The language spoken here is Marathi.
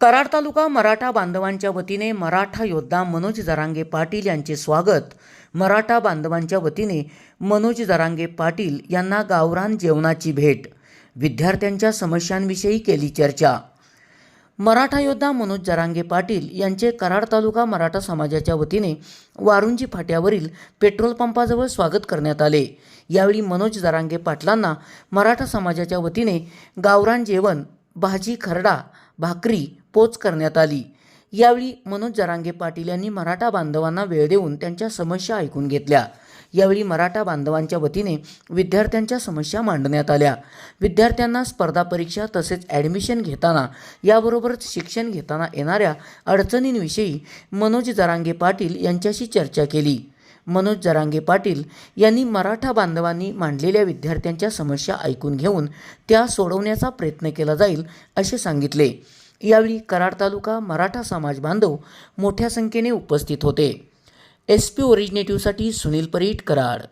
कराड तालुका मराठा बांधवांच्या वतीने मराठा योद्धा मनोज जरांगे पाटील यांचे स्वागत. मराठा बांधवांच्या वतीने मनोज जरांगे पाटील यांना गावरान जेवणाची भेट. विद्यार्थ्यांच्या समस्यांविषयी केली चर्चा. मराठा योद्धा मनोज जरांगे पाटील यांचे कराड तालुका मराठा समाजाच्या वतीने वारुंजी फाट्यावरील पेट्रोल पंपाजवळ स्वागत करण्यात आले. यावेळी मनोज जरांगे पाटलांना मराठा समाजाच्या वतीने गावरान जेवण भाजी खरडा भाकरी पोच करण्यात आली. यावेळी मनोज जरांगे पाटील यांनी मराठा बांधवांना वेळ देऊन त्यांच्या समस्या ऐकून घेतल्या. यावेळी मराठा बांधवांच्या वतीने विद्यार्थ्यांच्या समस्या मांडण्यात आल्या. विद्यार्थ्यांना स्पर्धा परीक्षा तसेच ॲडमिशन घेताना याबरोबरच शिक्षण घेताना येणाऱ्या अडचणींविषयी मनोज जरांगे पाटील यांच्याशी चर्चा केली. मनोज जरांगे पाटील यांनी मराठा बांधवांनी मांडलेल्या विद्यार्थ्यांच्या समस्या ऐकून घेऊन त्या सोडवण्याचा प्रयत्न केला जाईल असे सांगितले. यावेळी कराड तालुका मराठा समाज बांधव मोठ्या संख्येने उपस्थित होते. एस पी ओरिजिनेटिव्हसाठी सुनील परीट कराड.